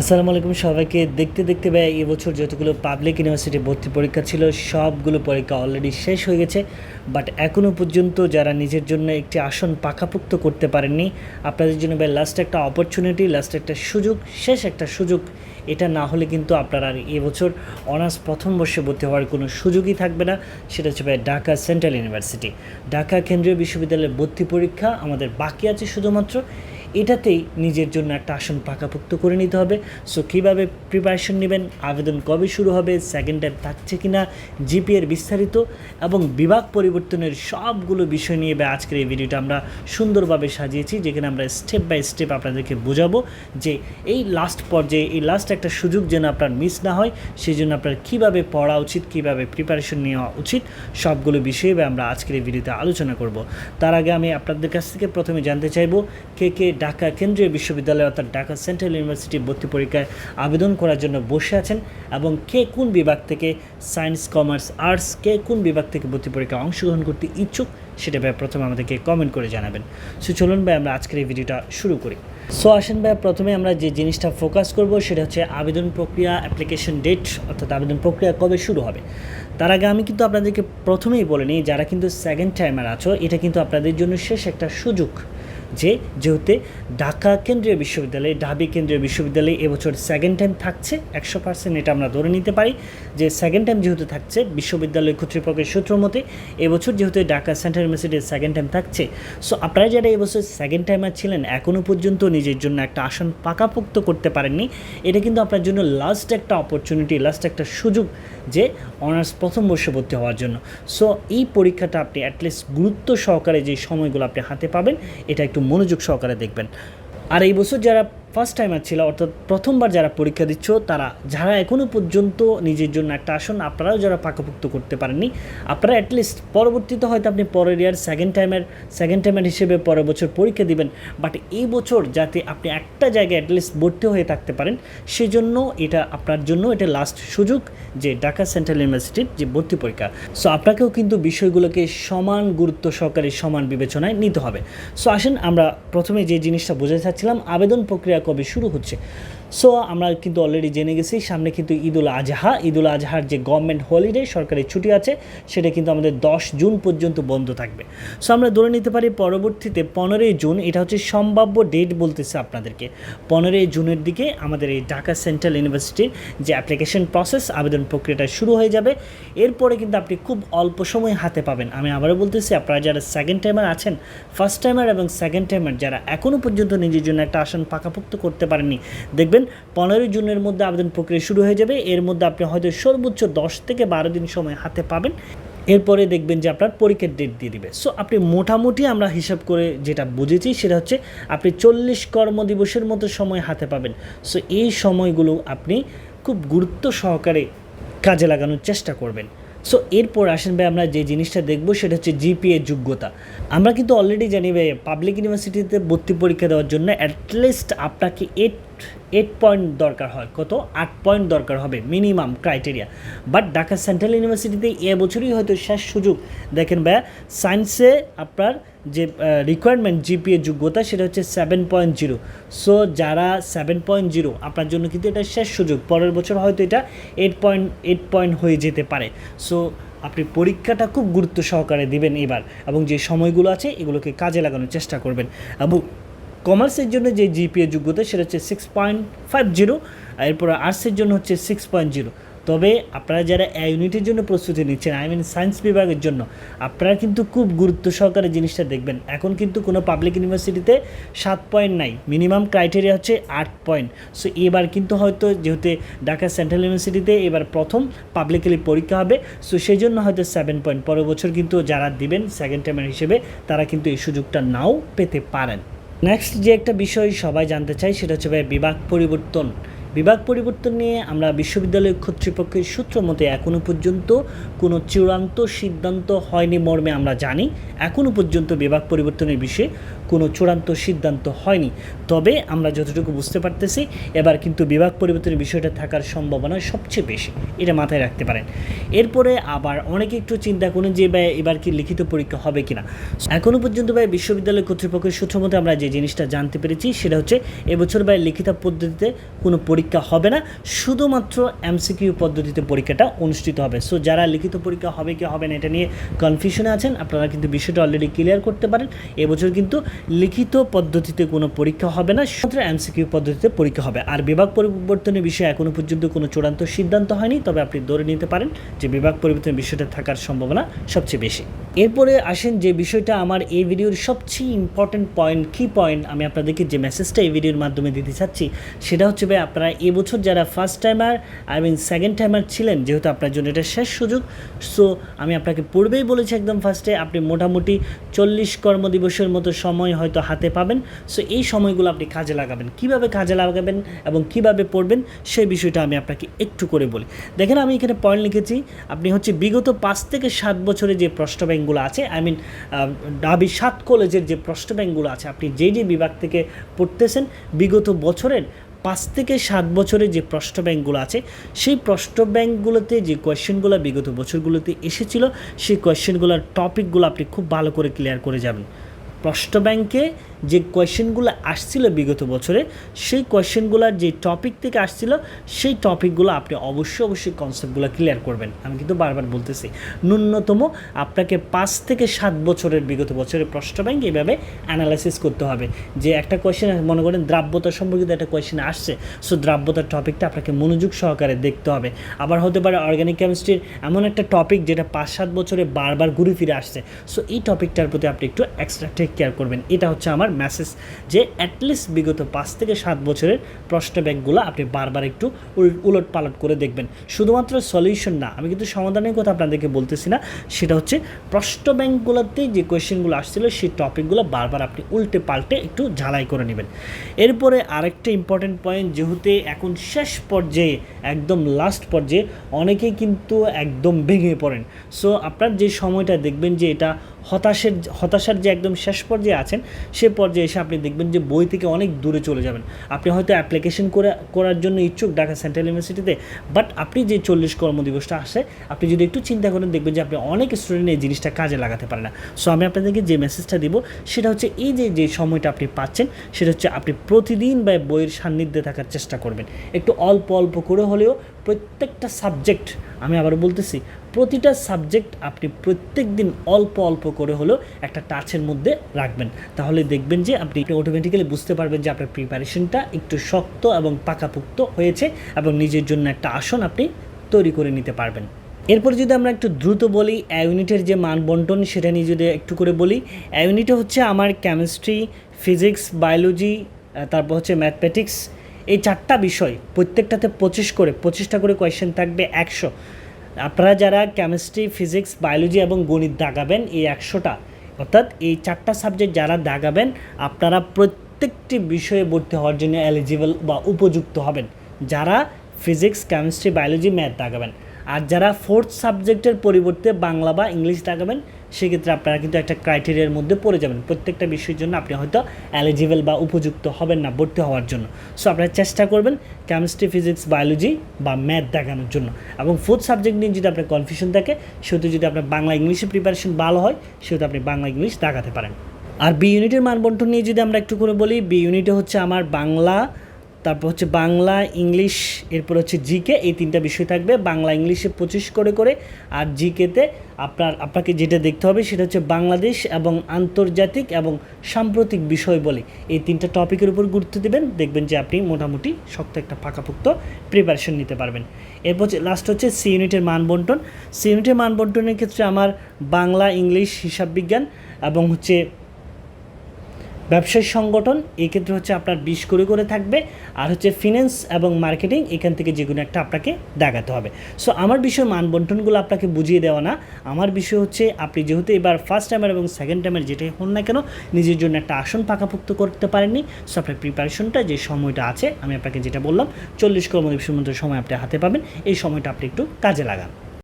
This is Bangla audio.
আসসালামু আলাইকুম সবাইকে। দেখতে দেখতে ভাই এবছর যতগুলো পাবলিক ইউনিভার্সিটি ভর্তি পরীক্ষা ছিল, সবগুলো পরীক্ষা অলরেডি শেষ হয়ে গেছে। বাট এখনও পর্যন্ত যারা নিজের জন্য একটি আসন পাকাপুক্ত করতে পারেননি, আপনাদের জন্য ভাই লাস্ট একটা অপরচুনিটি লাস্ট একটা সুযোগ, শেষ একটা সুযোগ। এটা না হলে কিন্তু আপনার আর এবছর অনার্স প্রথম বর্ষে ভর্তি হওয়ার কোনো সুযোগই থাকবে না। সেটা হচ্ছে ভাই, ঢাকা সেন্ট্রাল ইউনিভার্সিটি। ঢাকা কেন্দ্রীয় বিশ্ববিদ্যালয়ের ভর্তি পরীক্ষা আমাদের বাকি আছে শুধুমাত্র। এটাতেই নিজের জন্য একটা আসন পাকাপুক্ত করে নিতে হবে। সো কীভাবে প্রিপারেশন নেবেন? আবেদন কবে শুরু হবে? সেকেন্ড টাইম থাকছে কি না জিপিএর বিস্তারিত এবং বিভাগ পরিবর্তনের সবগুলো বিষয় নিয়ে বা আজকের এই ভিডিওটা আমরা সুন্দরভাবে সাজিয়েছি, যেখানে আমরা স্টেপ বাই স্টেপ আপনাদেরকে বোঝাবো যে এই লাস্ট পর্যায়ে, এই লাস্ট একটা সুযোগ যেন আপনার মিস না হয় সেই জন্য আপনার কীভাবে পড়া উচিত, কীভাবে প্রিপারেশন নেওয়া উচিত, সবগুলো বিষয়ে আমরা আজকের এই ভিডিওতে আলোচনা করব। তার আগে আমি আপনাদের কাছ থেকে প্রথমে জানতে চাইব, কে কে ঢাকা কেন্দ্রীয় বিশ্ববিদ্যালয় অর্থাৎ ঢাকা সেন্ট্রাল ইউনিভার্সিটি ভর্তি পরীক্ষায় আবেদন করার জন্য বসে আছেন এবং কে কোন বিভাগ থেকে সায়েন্স, কমার্স, আর্টস, কে কোন বিভাগ থেকে ভর্তি পরীক্ষায় অংশগ্রহণ করতে ইচ্ছুক সেটা ভাই প্রথমে আমাদেরকে কমেন্ট করে জানাবেন। সো চলুন ভাই, আমরা আজকের এই ভিডিওটা শুরু করি। সো আসেন ভাই, প্রথমে আমরা যে জিনিসটা ফোকাস করব সেটা হচ্ছে আবেদন প্রক্রিয়া অ্যাপ্লিকেশন ডেট অর্থাৎ আবেদন প্রক্রিয়া কবে শুরু হবে। তার আগে আমি কিন্তু আপনাদেরকে প্রথমেই বলে নিই, যারা কিন্তু সেকেন্ড টাইমার আছো, এটা কিন্তু আপনাদের জন্য শেষ একটা সুযোগ। যে যেহেতু ঢাকা কেন্দ্রীয় বিশ্ববিদ্যালয়ে, ঢাবি কেন্দ্রীয় বিশ্ববিদ্যালয়ে এবছর সেকেন্ড টাইম থাকছে, একশো পার্সেন্ট এটা আমরা ধরে নিতে পারি যে সেকেন্ড টাইম যেহেতু থাকছে, বিশ্ববিদ্যালয় কর্তৃপক্ষের সূত্র মতে এবছর যেহেতু ঢাকা সেন্ট্রাল ইউনিভার্সিটির সেকেন্ড টাইম থাকছে। সো আপনারা যারা এবছর সেকেন্ড টাইমার ছিলেন এখনও পর্যন্ত নিজের জন্য একটা আসন পাকাপোক্ত করতে পারেননি। এটা কিন্তু আপনার জন্য লাস্ট একটা অপরচুনিটি লাস্ট একটা সুযোগ যে অনার্স প্রথম বর্ষে ভর্তি হওয়ার জন্য। সো এই পরীক্ষাটা আপনি অ্যাটলিস্ট গুরুত্ব সহকারে যে সময়গুলো আপনি হাতে পাবেন, এটা একটু মনোযোগ সহকারে দেখবেন। আর এই বছর যারা ফার্স্ট টাইমার ছিল, অর্থাৎ প্রথমবার যারা পরীক্ষা দিচ্ছ, তারা যারা এখনও পর্যন্ত নিজের জন্য একটা আসন, আপনারাও যারা পাকাপুক্ত করতে পারেননি, আপনারা অ্যাটলিস্ট পরবর্তীতে হয়তো আপনি পরের ইয়ার সেকেন্ড টাইমের সেকেন্ড টাইমার হিসেবে পরের বছর পরীক্ষা দিবেন বাট এই বছর যাতে আপনি একটা জায়গায় অ্যাটলিস্ট ভর্তি হয়ে থাকতে পারেন, সেজন্য এটা আপনার জন্য এটা লাস্ট সুযোগ যে ঢাকা সেন্ট্রাল ইউনিভার্সিটির যে ভর্তি পরীক্ষা। সো আপনাকেও কিন্তু বিষয়গুলোকে সমান গুরুত্ব সহকারে সমান বিবেচনায় নিতে হবে। সো আসেন আমরা প্রথমে যে জিনিসটা বোঝাতে চাচ্ছিলাম, আবেদন প্রক্রিয়া কবে শুরু হচ্ছে? সো আমরা কিন্তু অলরেডি জেনে গেছি, সামনে কিন্তু ঈদুল আজহা। ঈদুল আজহার যে গভর্নমেন্ট হলিডে সরকারি ছুটি আছে, সেটা কিন্তু আমাদের দশ জুন পর্যন্ত বন্ধ থাকবে। সো আমরা ধরে নিতে পারি পরবর্তীতে পনেরোই জুন, এটা হচ্ছে সম্ভাব্য ডেট বলতেছে আপনাদেরকে। পনেরোই জুনের দিকে আমাদের এই ঢাকা সেন্ট্রাল ইউনিভার্সিটির যে অ্যাপ্লিকেশন প্রসেস আবেদন প্রক্রিয়াটা শুরু হয়ে যাবে। এরপরে কিন্তু আপনি খুব অল্প সময় হাতে পাবেন। আমি আবারও বলতেছি, আপনারা যারা সেকেন্ড টাইমার আছেন ফার্স্ট টাইমার এবং সেকেন্ড টাইমার যারা এখনও পর্যন্ত নিজের জন্য একটা আসন পাকাপোক্ত করতে পারেননি, দেখবেন পনেরোই জুনের মধ্যে আবেদন প্রক্রিয়া শুরু হয়ে যাবে। এর মধ্যে আপনি হয়তো সর্বোচ্চ দশ থেকে বারো দিন সময় হাতে পাবেন। এরপরে দেখবেন যে আপনার পরীক্ষার ডেট দিয়ে দিবে। সো আপনি মোটামুটি আমরা হিসাব করে যেটা বুঝেছি সেটা হচ্ছে আপনি চল্লিশ কর্মদিবসের মতো সময় হাতে পাবেন। সো এই সময়গুলো আপনি খুব গুরুত্ব সহকারে কাজে লাগানোর চেষ্টা করবেন। সো এরপর আসেন ভাই আমরা যে জিনিসটা দেখব সেটা হচ্ছে জিপিএ যোগ্যতা। আমরা কিন্তু অলরেডি জানি ভাই পাবলিক ইউনিভার্সিটিতে ভর্তি পরীক্ষা দেওয়ার জন্য অ্যাটলিস্ট আপনাকে এইট এইট পয়েন্ট দরকার হয়। কত? আট পয়েন্ট দরকার হবে minimum criteria but Dhaka central ইউনিভার্সিটিতে এবছরই হয়তো শেষ সুযোগ। দেখেন ভাইয়া সায়েন্সে আপনার যে রিকোয়ারমেন্ট জিপিএ যোগ্যতা, সেটা হচ্ছে সেভেন পয়েন্ট জিরো সো যারা সেভেন পয়েন্ট জিরো আপনার জন্য কিন্তু এটা শেষ সুযোগ। পরের বছর হয়তো এটা এইট পয়েন্ট এইট পয়েন্ট হয়ে যেতে পারে। সো আপনি পরীক্ষাটা খুব গুরুত্ব সহকারে দিবেন এবার। এবং যে সময়গুলো আছে, এগুলোকে কাজে লাগানোর চেষ্টা করবেন। এবং কমার্সের জন্য যে জিপিএ যোগ্যতা, সেটা হচ্ছে সিক্স পয়েন্ট ফাইভ জিরো এরপর আর্টসের জন্য হচ্ছে সিক্স পয়েন্ট জিরো তবে আপনারা যারা এ ইউনিটের জন্য প্রস্তুতি নিচ্ছেন আই মিন সায়েন্স বিভাগের জন্য, আপনারা কিন্তু খুব গুরুত্ব সহকারে জিনিসটা দেখবেন। এখন কিন্তু কোনো পাবলিক ইউনিভার্সিটিতে সাত পয়েন্ট নাই মিনিমাম ক্রাইটেরিয়া হচ্ছে আট পয়েন্ট সো এবার কিন্তু হয়তো যেহেতু ঢাকা সেন্ট্রাল ইউনিভার্সিটিতে এবার প্রথম পাবলিকলি পরীক্ষা হবে সো সেই জন্য হয়তো সেভেন পয়েন্ট পরের বছর কিন্তু যারা দিবেন সেকেন্ড টাইমের হিসেবে, তারা কিন্তু এই সুযোগটা নাও পেতে পারেন। নেক্সট যে একটা বিষয় সবাই জানতে চাই সেটা হচ্ছে ভাই বিভাগ পরিবর্তন। বিভাগ পরিবর্তন নিয়ে আমরা বিশ্ববিদ্যালয় কর্তৃপক্ষের সূত্র মতে এখনও পর্যন্ত কোনো চূড়ান্ত সিদ্ধান্ত হয়নি মর্মে আমরা জানি। এখনও পর্যন্ত বিভাগ পরিবর্তনের বিষয়ে কোনো চূড়ান্ত সিদ্ধান্ত হয়নি। তবে আমরা যতটুকু বুঝতে পারতেছি, এবার কিন্তু বিভাগ পরিবর্তনের বিষয়টা থাকার সম্ভাবনা সবচেয়ে বেশি। এটা মাথায় রাখতে পারেন। এরপরে আবার অনেকে একটু চিন্তা করেন যে, ভাই, এবার কি লিখিত পরীক্ষা হবে কিনা? এখনও পর্যন্ত, ভাই, বিশ্ববিদ্যালয় কর্তৃপক্ষের সূত্র মতে আমরা যে জিনিসটা জানতে পেরেছি, সেটা হচ্ছে এবছর, ভাই, লিখিত পদ্ধতিতে কোনো পরীক্ষা হবে না। শুধুমাত্র এমসিকিউ পদ্ধতিতে পরীক্ষাটা অনুষ্ঠিত হবে। সো যারা লিখিত পরীক্ষা হবে কি হবে না, এটা নিয়ে কনফিউশনে আছেন, আপনারা কিন্তু বিষয়টা অলরেডি ক্লিয়ার করতে পারেন। এবছর কিন্তু লিখিত পদ্ধতিতে কোনো পরীক্ষা হবে না, শুধুমাত্র এমসিকিউ পদ্ধতিতে পরীক্ষা হবে। আর বিভাগ পরিবর্তনের বিষয়ে এখনও পর্যন্ত কোনো চূড়ান্ত সিদ্ধান্ত হয়নি, তবে আপনি ধরে নিতে পারেন যে বিভাগ পরিবর্তনের বিষয়টা থাকার সম্ভাবনা সবচেয়ে বেশি। এরপরে আসেন যে বিষয়টা আমার এই ভিডিওর সবচেয়ে ইম্পর্টেন্ট পয়েন্ট কি পয়েন্ট আমি আপনাদেরকে যে মেসেজটা এই ভিডিওর মাধ্যমে দিতে চাচ্ছি, সেটা হচ্ছে ভাই আপনারা এবছর যারা first timer I mean second timer ছিলেন, যেহেতু আপনার জন্য এটা শেষ সুযোগ সো আমি আপনাকে পূর্বেই বলেছি একদম ফার্স্টে আপনি মোটামুটি চল্লিশ কর্মদিবসের মতো সময় হয়তো হাতে পাবেন। সো এই সময়গুলো আপনি কাজে লাগাবেন। কীভাবে কাজে লাগাবেন এবং কীভাবে পড়বেন সেই বিষয়টা আমি আপনাকে একটু করে বলি। দেখেন, আমি এখানে পয়েন্ট লিখেছি। আপনি হচ্ছে বিগত পাঁচ থেকে সাত বছরে যে প্রশ্ন ব্যাংকগুলো আছে আই মিন ডাবি সাত কলেজের যে প্রশ্ন ব্যাংকগুলো আছে, আপনি যে যে বিভাগ থেকে পড়তেছেন, বিগত বছরের পাঁচ থেকে সাত বছরে যে প্রশ্ন ব্যাংকগুলো আছে, সেই প্রশ্ন ব্যাংকগুলোতে যে কোয়েশ্চেনগুলো বিগত বছরগুলোতে এসেছিল, সেই কোয়েশ্চেনগুলোর টপিকগুলো আপনি খুব ভালো করে ক্লিয়ার করে যাবেন। প্রশ্ন ব্যাংকে যে কোয়েশ্চেনগুলো আসছিল বিগত বছরে, সেই কোয়েশ্চেনগুলোর যে টপিক থেকে আসছিল, সেই টপিকগুলো আপনি অবশ্যই অবশ্যই কনসেপ্টগুলো ক্লিয়ার করবেন। আমি কিন্তু বারবার বলতেছি, ন্যূনতম আপনাকে পাঁচ থেকে সাত বছরের বিগত বছরের প্রশ্ন ব্যাংক এভাবে অ্যানালাইসিস করতে হবে। যে একটা কোয়েশ্চেন মনে করেন দ্রাব্যতা সম্পর্কিত একটা কোয়েশ্চেন আসছে সো দ্রাব্যতার টপিকটা আপনাকে মনোযোগ সহকারে দেখতে হবে। আবার হতে পারে অর্গানিক কেমিস্ট্রির এমন একটা টপিক যেটা পাঁচ সাত বছরে বারবার ঘুরে ফিরে আসছে সো এই টপিকটার প্রতি আপনি একটু এক্সট্রা টেক কেয়ার করবেন। এটা হচ্ছে আমার মেসেজ যে অ্যাটলিস্ট বিগত পাঁচ থেকে সাত বছরের প্রশ্ন ব্যাংকগুলো আপনি বারবার একটু উল- উলট পালট করে দেখবেন। শুধুমাত্র সলিউশন না, আমি কিন্তু সমাধানের কথা আপনাদেরকে বলতেছি না, সেটা হচ্ছে প্রশ্ন ব্যাংকগুলোতে যে কোয়েশ্চেনগুলো আসছিল, সেই টপিকগুলো বারবার আপনি উল্টে পাল্টে একটু ঝালাই করে নেবেন। এরপরে আরেকটা ইম্পর্টেন্ট পয়েন্ট যেহেতু এখন শেষ পর্যায়ে, একদম লাস্ট পর্যায়ে, অনেকেই কিন্তু একদম ভেঙে পড়েন। সো আপনার যে সময়টা দেখবেন যে এটা হতাশের হতাশার যে একদম শেষ পর্যায়ে আছেন, সে পর্যায়ে এসে আপনি দেখবেন যে বই থেকে অনেক দূরে চলে যাবেন। আপনি হয়তো অ্যাপ্লিকেশন করে করার জন্য ইচ্ছুক ঢাকা সেন্ট্রাল ইউনিভার্সিটিতে বাট আপনি যে চল্লিশ কর্মদিবসটা আসে, আপনি যদি একটু চিন্তা করেন, দেখবেন যে আপনি অনেক স্টুডেন্ট এই জিনিসটা কাজে লাগাতে পারে না। সো আমি আপনাদেরকে যে মেসেজটা দিব, সেটা হচ্ছে এই যে যে সময়টা আপনি পাচ্ছেন, সেটা হচ্ছে আপনি প্রতিদিন বা বইয়ের সান্নিধ্যে থাকার চেষ্টা করবেন। একটু অল্প অল্প করে হলেও প্রত্যেকটা সাবজেক্ট আমি আবার বলতেছি, প্রতিটা সাবজেক্ট আপনি প্রত্যেক দিন অল্প অল্প করে হলেও একটা টাচের মধ্যে রাখবেন। তাহলে দেখবেন যে আপনি অটোমেটিক্যালি বুঝতে পারবেন যে আপনার প্রিপারেশনটা একটু শক্ত এবং পাকাপুক্ত হয়েছে এবং নিজের জন্য একটা আসন আপনি তৈরি করে নিতে পারবেন। এরপর যদি আমরা একটু দ্রুত বলি ইউনিটের যে মান বন্টন সেটা নিয়ে যদি একটু করে বলি ইউনিটে হচ্ছে আমার কেমিস্ট্রি ফিজিক্স বায়োলজি তারপর হচ্ছে ম্যাথমেটিক্স এই চারটা বিষয় প্রত্যেকটাতে পঁচিশ করে, পঁচিশটা করে কোয়েশ্চেন থাকবে একশো। আপনারা যারা কেমিস্ট্রি ফিজিক্স বায়োলজি এবং গণিত দাগাবেন, এই একশোটা, অর্থাৎ এই চারটা সাবজেক্ট যারা দাগাবেন, আপনারা প্রত্যেকটি বিষয়ে ভর্তি হওয়ার জন্য এলিজিবল বা উপযুক্ত হবেন। যারা ফিজিক্স কেমিস্ট্রি বায়োলজি ম্যাথ দাগাবেন। আর যারা ফোর্থ সাবজেক্টের পরিবর্তে বাংলা বা ইংলিশ দাগাবেন সেক্ষেত্রে আপনারা কিন্তু একটা ক্রাইটেরিয়ার মধ্যে পড়ে যাবেন। প্রত্যেকটা বিষয়ের জন্য আপনি হয়তো এলিজিবল বা উপযুক্ত হবেন না ভর্তি হওয়ার জন্য। সো আপনারা চেষ্টা করবেন কেমিস্ট্রি ফিজিক্স বায়োলজি বা ম্যাথ দেখানোর জন্য। এবং ফোর্থ সাবজেক্ট নিয়ে যদি আপনার কনফিউশন থাকে, সেহেতু যদি আপনার বাংলা ইংলিশে প্রিপারেশন ভালো হয়, সেহেতু আপনি বাংলা ইংলিশ দেখাতে পারেন। আর বি ইউনিটের মানবন্টন নিয়ে যদি আমরা একটু করে বলি বি ইউনিটে হচ্ছে আমার বাংলা তারপর হচ্ছে বাংলা, ইংলিশ, এরপর হচ্ছে জিকে, এই তিনটা বিষয় থাকবে। বাংলা, ইংলিশে পঁচিশ করে করে আর জিকেতে আপনার, আপনাকে যেটা দেখতে হবে সেটা হচ্ছে বাংলাদেশ এবং আন্তর্জাতিক এবং সাম্প্রতিক বিষয় বলে। এই তিনটা টপিকের উপর গুরুত্ব দেবেন। দেখবেন যে আপনি মোটামুটি শক্ত একটা পাকাপোক্ত প্রিপারেশন নিতে পারবেন। এরপর হচ্ছে লাস্ট হচ্ছে সি ইউনিটের মান বন্টন সি ইউনিটের মান বন্টনের ক্ষেত্রে আমার বাংলা, ইংলিশ, হিসাব বিজ্ঞান এবং হচ্ছে ব্যবসায়িক সংগঠন, এই ক্ষেত্রে হচ্ছে আপনার বিশ করে করে থাকবে। আর হচ্ছে ফিন্যান্স এবং মার্কেটিং এখান থেকে যে কোনো একটা আপনাকে দেখাতে হবে। সো আমার বিষয় মান বন্টনগুলো আপনাকে বুঝিয়ে দেওয়া না। আমার বিষয় হচ্ছে, আপনি যেহেতু এবার ফার্স্ট টাইমের এবং সেকেন্ড টাইমের যেটাই হন না কেন, নিজের জন্য একটা আসন পাকাপুক্ত করতে পারেননি। সো আপনার প্রিপারেশনটা যে সময়টা আছে, আমি আপনাকে যেটা বললাম, চল্লিশ কর্মদিবসের মধ্যে সময় আপনি হাতে পাবেন। এই সময়টা আপনি একটু কাজে লাগান।